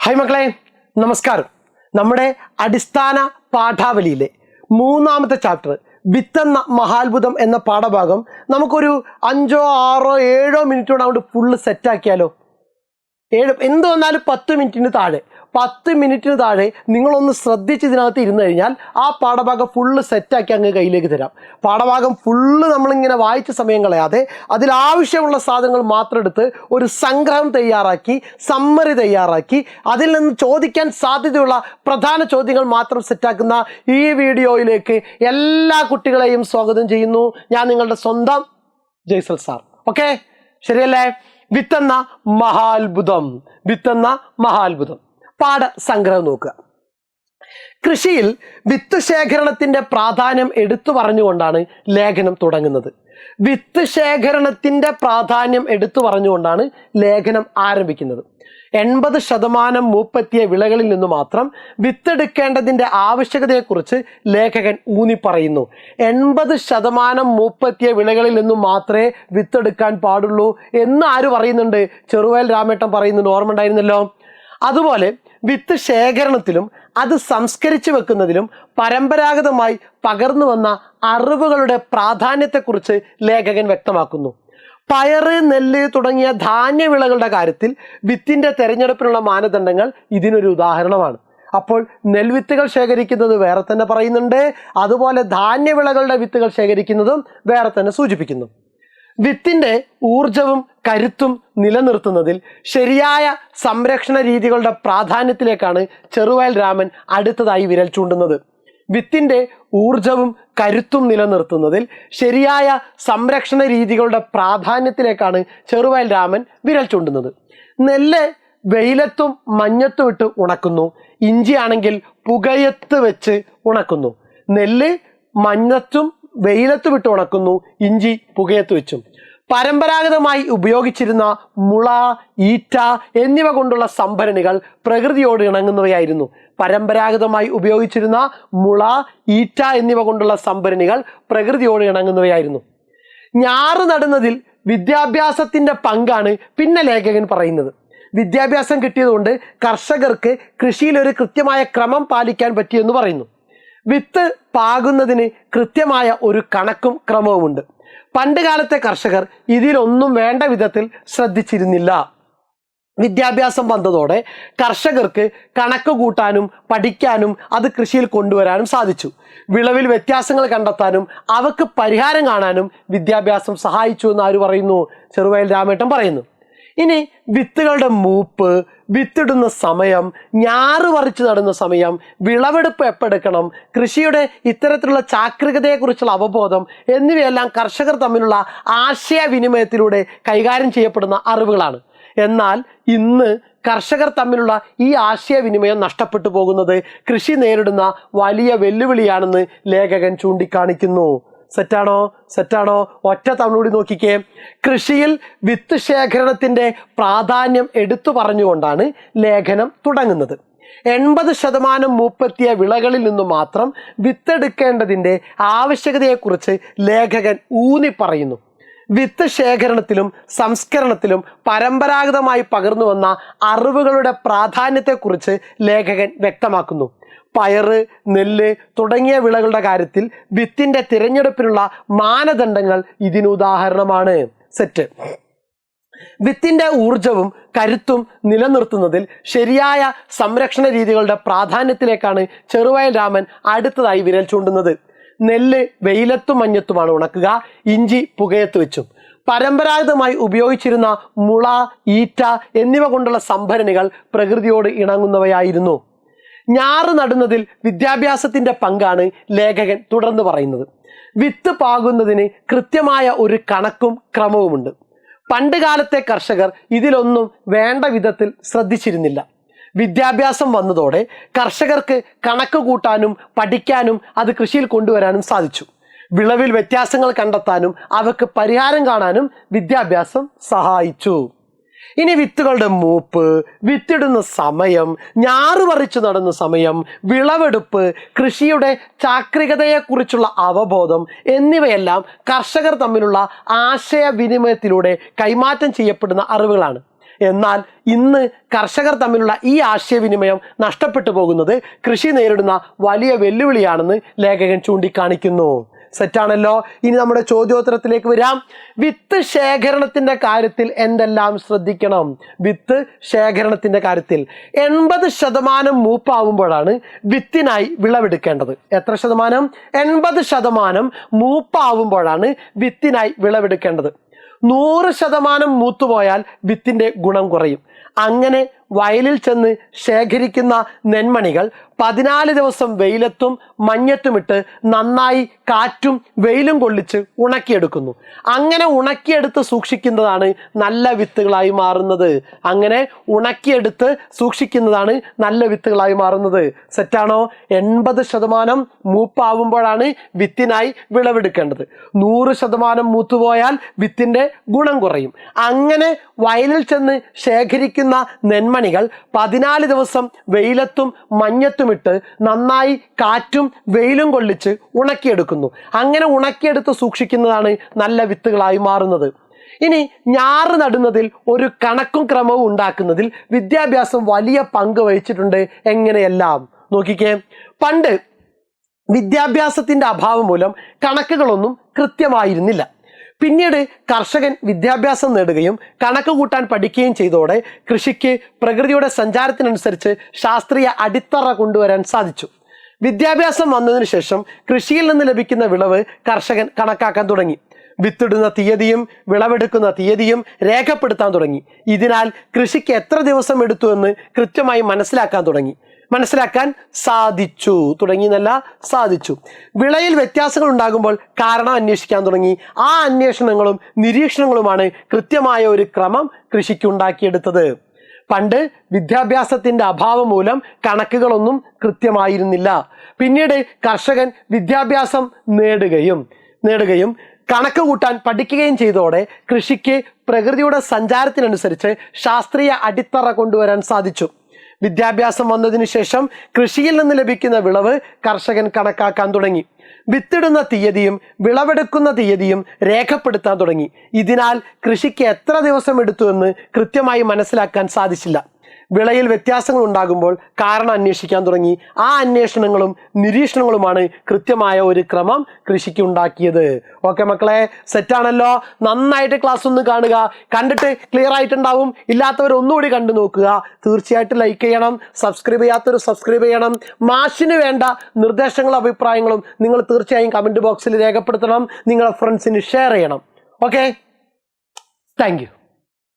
Hi മക്കളെ. നമസ്കാരം. നമ്മുടെ അടിസ്ഥാന പാഠാവലിയിലെ മൂന്നാമത്തെ ചാപ്റ്റർ വിത്തെന്ന മഹാത്ഭുതം എന്ന പാഠഭാഗം നമുക്കൊരു അഞ്ചോ ആറോ ഏഴോ മിനിറ്റ് കൊണ്ട് ഫുള്ള് സെറ്റാക്കിയാലോ ഏഴ് എന്ത് വന്നാലും പത്ത് മിനിറ്റിന് താഴെ. പത്ത് മിനിറ്റിന് താഴെ നിങ്ങളൊന്ന് ശ്രദ്ധിച്ച് ഇതിനകത്ത് ഇരുന്ന് കഴിഞ്ഞാൽ ആ പാഠഭാഗം ഫുള്ള് സെറ്റാക്കി അങ്ങ് കയ്യിലേക്ക് തരാം. പാഠഭാഗം ഫുള്ള് നമ്മളിങ്ങനെ വായിച്ച സമയം കളയാതെ അതിലാവശ്യമുള്ള സാധനങ്ങൾ മാത്രം എടുത്ത് ഒരു സംഗ്രഹം തയ്യാറാക്കി സമ്മറി തയ്യാറാക്കി അതിൽ നിന്ന് ചോദിക്കാൻ സാധ്യതയുള്ള പ്രധാന ചോദ്യങ്ങൾ മാത്രം സെറ്റാക്കുന്ന ഈ വീഡിയോയിലേക്ക് എല്ലാ കുട്ടികളെയും സ്വാഗതം ചെയ്യുന്നു. ഞാൻ നിങ്ങളുടെ സ്വന്തം ജയ്സൽ സാർ. ഓക്കെ ശരിയല്ലേ? വിത്തെന്ന മഹാത്ഭുതം വിത്തന്ന മഹാത്ഭുതം. പാഠസംഗ്രഹം നോക്കുക. കൃഷിയിൽ വിത്ത് ശേഖരണത്തിന്റെ പ്രാധാന്യം എടുത്തു പറഞ്ഞുകൊണ്ടാണ് ലേഖനം തുടങ്ങുന്നത്. വിത്ത് ശേഖരണത്തിന്റെ പ്രാധാന്യം എടുത്തു പറഞ്ഞുകൊണ്ടാണ് ലേഖനം ആരംഭിക്കുന്നത്. എൺപത് ശതമാനം മൂപ്പത്തിയ വിളകളിൽ നിന്ന് മാത്രം വിത്തെടുക്കേണ്ടതിന്റെ ആവശ്യകതയെക്കുറിച്ച് ലേഖകൻ ഊന്നി പറയുന്നു എൺപത് ശതമാനം മൂപ്പത്തിയ വിളകളിൽ നിന്നും മാത്രമേ വിത്തെടുക്കാൻ പാടുള്ളൂ എന്ന് ആര് പറയുന്നുണ്ട്? ചെറുവയൽ രാമേട്ടൻ പറയുന്നുണ്ട്. ഓർമ്മ ഉണ്ടായിരുന്നല്ലോ? അതുപോലെ വിത്ത് ശേഖരണത്തിലും അത് സംസ്കരിച്ചു വെക്കുന്നതിലും പരമ്പരാഗതമായി പകർന്നു വന്ന അറിവുകളുടെ പ്രാധാന്യത്തെക്കുറിച്ച് ലേഖകൻ വ്യക്തമാക്കുന്നു. പയറ് നെല്ല് തുടങ്ങിയ ധാന്യവിളകളുടെ കാര്യത്തിൽ വിത്തിന്റെ തെരഞ്ഞെടുപ്പിനുള്ള മാനദണ്ഡങ്ങൾ ഇതിനൊരു ഉദാഹരണമാണ്. അപ്പോൾ നെൽവിത്തുകൾ ശേഖരിക്കുന്നത് വേറെ തന്നെ പറയുന്നുണ്ട്. അതുപോലെ ധാന്യവിളകളുടെ വിത്തുകൾ ശേഖരിക്കുന്നതും വേറെ തന്നെ സൂചിപ്പിക്കുന്നു. വിത്തിന്റെ ഊർജവും കരുത്തും നിലനിർത്തുന്നതിൽ ശരിയായ സംരക്ഷണ രീതികളുടെ പ്രാധാന്യത്തിലേക്കാണ് ചെറുവയൽ രാമൻ അടുത്തതായി വിരൽ ചൂണ്ടുന്നത്. വിത്തിന്റെ ഊർജവും കരുത്തും നിലനിർത്തുന്നതിൽ ശരിയായ സംരക്ഷണ രീതികളുടെ പ്രാധാന്യത്തിലേക്കാണ് ചെറുവയൽ രാമൻ വിരൽ ചൂണ്ടുന്നത്. നെല്ല് വെയിലത്തും മഞ്ഞത്തും ഇട്ട് ഉണക്കുന്നു. ഇഞ്ചിയാണെങ്കിൽ പുകയത്ത് വെച്ച് ഉണക്കുന്നു. നെല്ല് മഞ്ഞത്തും വെയിലത്ത് വിട്ട് ഉണക്കുന്നു. ഇഞ്ചി പുകയത്ത് വെച്ചും. പരമ്പരാഗതമായി ഉപയോഗിച്ചിരുന്ന മുള ഈറ്റ എന്നിവ കൊണ്ടുള്ള സംഭരണികൾ പ്രകൃതിയോട് ഇണങ്ങുന്നവയായിരുന്നു. പരമ്പരാഗതമായി ഉപയോഗിച്ചിരുന്ന മുള ഈറ്റ എന്നിവ കൊണ്ടുള്ള സംഭരണികൾ പ്രകൃതിയോട് ഇണങ്ങുന്നവയായിരുന്നു. ഞാറ് നടുന്നതിൽ വിദ്യാഭ്യാസത്തിന്റെ പങ്കാണ് പിന്നെ ലേഖകൻ പറയുന്നത്. വിദ്യാഭ്യാസം കിട്ടിയതുകൊണ്ട് കർഷകർക്ക് കൃഷിയിൽ ഒരു കൃത്യമായ ക്രമം പാലിക്കാൻ പറ്റിയെന്ന് പറയുന്നു. വിത്ത് പാകുന്നതിന് കൃത്യമായ ഒരു കണക്കും ക്രമവുമുണ്ട്. പണ്ട് കാലത്തെ കർഷകർ ഇതിലൊന്നും വേണ്ട വിധത്തിൽ ശ്രദ്ധിച്ചിരുന്നില്ല. വിദ്യാഭ്യാസം വന്നതോടെ കർഷകർക്ക് കണക്ക് കൂട്ടാനും പഠിക്കാനും അത് കൃഷിയിൽ കൊണ്ടുവരാനും സാധിച്ചു. വിളവിൽ വ്യത്യാസങ്ങൾ കണ്ടെത്താനും അവക്ക് പരിഹാരം കാണാനും വിദ്യാഭ്യാസം സഹായിച്ചു എന്ന് ആര് പറയുന്നു? ചെറുവയൽ രാമേട്ടൻ പറയുന്നു. ഇനി വിത്തുകളുടെ മൂപ്പ് വിത്തിടുന്ന സമയം ഞാറ് പറിച്ചു നടുന്ന സമയം വിളവെടുപ്പ് എപ്പെടുക്കണം കൃഷിയുടെ ഇത്തരത്തിലുള്ള ചാക്രികതയെക്കുറിച്ചുള്ള അവബോധം എന്നിവയെല്ലാം കർഷകർ തമ്മിലുള്ള ആശയവിനിമയത്തിലൂടെ കൈകാര്യം ചെയ്യപ്പെടുന്ന അറിവുകളാണ്. എന്നാൽ ഇന്ന് കർഷകർ തമ്മിലുള്ള ഈ ആശയവിനിമയം നഷ്ടപ്പെട്ടു പോകുന്നത് കൃഷി നേരിടുന്ന വലിയ വെല്ലുവിളിയാണെന്ന് ലേഖകൻ ചൂണ്ടിക്കാണിക്കുന്നു. സെറ്റാണോ? സെറ്റാണോ? ഒറ്റ തവണൂടി നോക്കിക്കേ. കൃഷിയിൽ വിത്ത് ശേഖരണത്തിന്റെ പ്രാധാന്യം എടുത്തു പറഞ്ഞുകൊണ്ടാണ് ലേഖനം തുടങ്ങുന്നത്. എൺപത് ശതമാനം മൂപ്പെത്തിയ വിളകളിൽ നിന്നു മാത്രം വിത്തെടുക്കേണ്ടതിന്റെ ആവശ്യകതയെക്കുറിച്ച് ലേഖകൻ ഊന്നി പറയുന്നു വിത്ത് ശേഖരണത്തിലും സംസ്കരണത്തിലും പരമ്പരാഗതമായി പകർന്നു വന്ന അറിവുകളുടെ പ്രാധാന്യത്തെക്കുറിച്ച് ലേഖകൻ വ്യക്തമാക്കുന്നു. പയറ് നെല്ല് തുടങ്ങിയ വിളകളുടെ കാര്യത്തിൽ വിത്തിന്റെ തിരഞ്ഞെടുപ്പിനുള്ള മാനദണ്ഡങ്ങൾ ഇതിനുദാഹരണമാണ് സെറ്റ്. വിത്തിന്റെ ഊർജവും കരുത്തും നിലനിർത്തുന്നതിൽ ശരിയായ സംരക്ഷണ രീതികളുടെ പ്രാധാന്യത്തിലേക്കാണ് ചെറുവയൽ രാമൻ അടുത്തതായി വിരൽ ചൂണ്ടുന്നത്. നെല്ല് വെയിലത്തും മഞ്ഞത്തുമാണ് ഉണക്കുക ഇഞ്ചി പുകയത്ത് വെച്ചും. പരമ്പരാഗതമായി ഉപയോഗിച്ചിരുന്ന മുള ഈറ്റ എന്നിവ കൊണ്ടുള്ള സംഭരണികൾ പ്രകൃതിയോട് ഇണങ്ങുന്നവയായിരുന്നു. ഞാറ് നടുന്നതിൽ വിദ്യാഭ്യാസത്തിന്റെ പങ്കാണ് ലേഖകൻ തുടർന്ന് പറയുന്നത്. വിത്ത് പാകുന്നതിന് കൃത്യമായ ഒരു കണക്കും ക്രമവുമുണ്ട്. പണ്ട് കാലത്തെ കർഷകർ ഇതിലൊന്നും വേണ്ട വിധത്തിൽ ശ്രദ്ധിച്ചിരുന്നില്ല. വിദ്യാഭ്യാസം വന്നതോടെ കർഷകർക്ക് കണക്ക് കൂട്ടാനും പഠിക്കാനും അത് കൃഷിയിൽ കൊണ്ടുവരാനും സാധിച്ചു. വിളവിൽ വ്യത്യാസങ്ങൾ കണ്ടെത്താനും അവക്ക് പരിഹാരം കാണാനും വിദ്യാഭ്യാസം സഹായിച്ചു. ഇനി വിത്തുകളുടെ മൂപ്പ് വിത്തിടുന്ന സമയം ഞാറ് പറിച്ചു നടുന്ന സമയം വിളവെടുപ്പ് കൃഷിയുടെ ചാക്രികതയെക്കുറിച്ചുള്ള അവബോധം എന്നിവയെല്ലാം കർഷകർ തമ്മിലുള്ള ആശയവിനിമയത്തിലൂടെ കൈമാറ്റം ചെയ്യപ്പെടുന്ന അറിവുകളാണ്. എന്നാൽ ഇന്ന് കർഷകർ തമ്മിലുള്ള ഈ ആശയവിനിമയം നഷ്ടപ്പെട്ടു പോകുന്നത് കൃഷി നേരിടുന്ന വലിയ വെല്ലുവിളിയാണെന്ന് ലേഖകൻ ചൂണ്ടിക്കാണിക്കുന്നു. സെറ്റാണല്ലോ ഇനി നമ്മുടെ ചോദ്യോത്തരത്തിലേക്ക് വരാം. വിത്ത് ശേഖരണത്തിന്റെ കാര്യത്തിൽ എന്തെല്ലാം ശ്രദ്ധിക്കണം? വിത്ത് ശേഖരണത്തിന്റെ കാര്യത്തിൽ എൺപത് ശതമാനം മൂപ്പാവുമ്പോഴാണ് വിത്തിനായി വിളവെടുക്കേണ്ടത്. എത്ര ശതമാനം? എൺപത് ശതമാനം മൂപ്പാവുമ്പോഴാണ് വിത്തിനായി വിളവെടുക്കേണ്ടത്. നൂറ് ശതമാനം മൂത്തുപോയാൽ വിത്തിന്റെ ഗുണം കുറയും. അങ്ങനെ വയലിൽ ചെന്ന് ശേഖരിക്കുന്ന നെന്മണികൾ പതിനാല് ദിവസം വെയിലത്തും മഞ്ഞത്തുമിട്ട് നന്നായി കാറ്റും വെയിലും കൊള്ളിച്ച് ഉണക്കിയെടുക്കുന്നു. അങ്ങനെ ഉണക്കിയെടുത്ത് സൂക്ഷിക്കുന്നതാണ് നല്ല വിത്തുകളായി മാറുന്നത്. അങ്ങനെ ഉണക്കിയെടുത്ത് സൂക്ഷിക്കുന്നതാണ് നല്ല വിത്തുകളായി മാറുന്നത്. സെറ്റാണോ? എൺപത് ശതമാനം മൂപ്പാവുമ്പോഴാണ് വിത്തിനായി വിളവെടുക്കേണ്ടത്. നൂറ് ശതമാനം മൂത്തുപോയാൽ വിത്തിന്റെ ഗുണം കുറയും. അങ്ങനെ വയലിൽ ചെന്ന് ശേഖരിക്കുന്ന നെന്മണികൾ പതിനാല് ദിവസം വെയിലത്തും മഞ്ഞത്തുമിട്ട് നന്നായി കാറ്റും വെയിലും കൊള്ളിച്ച് ഉണക്കിയെടുക്കുന്നു. അങ്ങനെ ഉണക്കിയെടുത്ത് സൂക്ഷിക്കുന്നതാണ് നല്ല വിത്തുകളായി മാറുന്നത്. ഇനി ഞാറ് നടുന്നതിൽ ഒരു കണക്കും ക്രമവും ഉണ്ടാക്കുന്നതിൽ വിദ്യാഭ്യാസം വലിയ പങ്ക് വഹിച്ചിട്ടുണ്ട് എങ്ങനെയെല്ലാം? നോക്കിക്കേ. പണ്ട് വിദ്യാഭ്യാസത്തിന്റെ അഭാവം മൂലം കണക്കുകളൊന്നും കൃത്യമായിരുന്നില്ല. പിന്നീട് കർഷകൻ വിദ്യാഭ്യാസം നേടുകയും കണക്ക് കൂട്ടാൻ പഠിക്കുകയും ചെയ്തതോടെ കൃഷിക്ക് പ്രകൃതിയുടെ സഞ്ചാരത്തിനനുസരിച്ച് ശാസ്ത്രീയ അടിത്തറ കൊണ്ടുവരാൻ സാധിച്ചു. വിദ്യാഭ്യാസം വന്നതിന് ശേഷം കൃഷിയിൽ നിന്ന് ലഭിക്കുന്ന വിളവ് കർഷകൻ കണക്കാക്കാൻ തുടങ്ങി. വിത്തിടുന്ന തീയതിയും വിളവെടുക്കുന്ന തീയതിയും രേഖപ്പെടുത്താൻ തുടങ്ങി. ഇതിനാൽ കൃഷിക്ക് എത്ര ദിവസം എടുത്തു എന്ന് കൃത്യമായി മനസ്സിലാക്കാൻ തുടങ്ങി. മനസ്സിലാക്കാൻ സാധിച്ചു. തുടങ്ങിയെന്നല്ല സാധിച്ചു. വിളയിൽ വ്യത്യാസങ്ങൾ ഉണ്ടാകുമ്പോൾ കാരണം അന്വേഷിക്കാൻ തുടങ്ങി. ആ അന്വേഷണങ്ങളും നിരീക്ഷണങ്ങളുമാണ് കൃത്യമായ ഒരു ക്രമം കൃഷിക്ക് ഉണ്ടാക്കിയെടുത്തത് പണ്ട് വിദ്യാഭ്യാസത്തിന്റെ അഭാവം മൂലം കണക്കുകളൊന്നും കൃത്യമായിരുന്നില്ല. പിന്നീട് കർഷകൻ വിദ്യാഭ്യാസം നേടുകയും നേടുകയും കണക്ക് കൂട്ടാൻ പഠിക്കുകയും ചെയ്തതോടെ കൃഷിക്ക് പ്രകൃതിയുടെ സഞ്ചാരത്തിനനുസരിച്ച് ശാസ്ത്രീയ അടിത്തറ കൊണ്ടുവരാൻ സാധിച്ചു. വിദ്യാഭ്യാസം വന്നതിന് ശേഷം കൃഷിയിൽ നിന്ന് ലഭിക്കുന്ന വിളവ് കർഷകൻ കണക്കാക്കാൻ തുടങ്ങി. വിത്തിടുന്ന തീയതിയും വിളവെടുക്കുന്ന തീയതിയും രേഖപ്പെടുത്താൻ തുടങ്ങി. ഇതിനാൽ കൃഷിക്ക് എത്ര ദിവസം എടുത്തു എന്ന് കൃത്യമായി മനസ്സിലാക്കാൻ സാധിച്ചില്ല. വിളയിൽ വ്യത്യാസങ്ങൾ ഉണ്ടാകുമ്പോൾ കാരണം അന്വേഷിക്കാൻ തുടങ്ങി. ആ അന്വേഷണങ്ങളും നിരീക്ഷണങ്ങളുമാണ് കൃത്യമായ ഒരു ക്രമം കൃഷിക്ക് ഉണ്ടാക്കിയത്. ഓക്കെ മക്കളെ സെറ്റാണല്ലോ നന്നായിട്ട് ക്ലാസ് ഒന്ന് കാണുക. കണ്ടിട്ട് ക്ലിയർ ആയിട്ടുണ്ടാവും. ഇല്ലാത്തവർ ഒന്നുകൂടി കണ്ടു നോക്കുക. തീർച്ചയായിട്ടും ലൈക്ക് ചെയ്യണം. സബ്സ്ക്രൈബ് ചെയ്യാത്തവർ സബ്സ്ക്രൈബ് ചെയ്യണം. മാഷിന് വേണ്ട നിർദ്ദേശങ്ങളും അഭിപ്രായങ്ങളും നിങ്ങൾ തീർച്ചയായും കമന്റ് ബോക്സിൽ രേഖപ്പെടുത്തണം. നിങ്ങളുടെ ഫ്രണ്ട്സിന് ഷെയർ ചെയ്യണം. Okay thank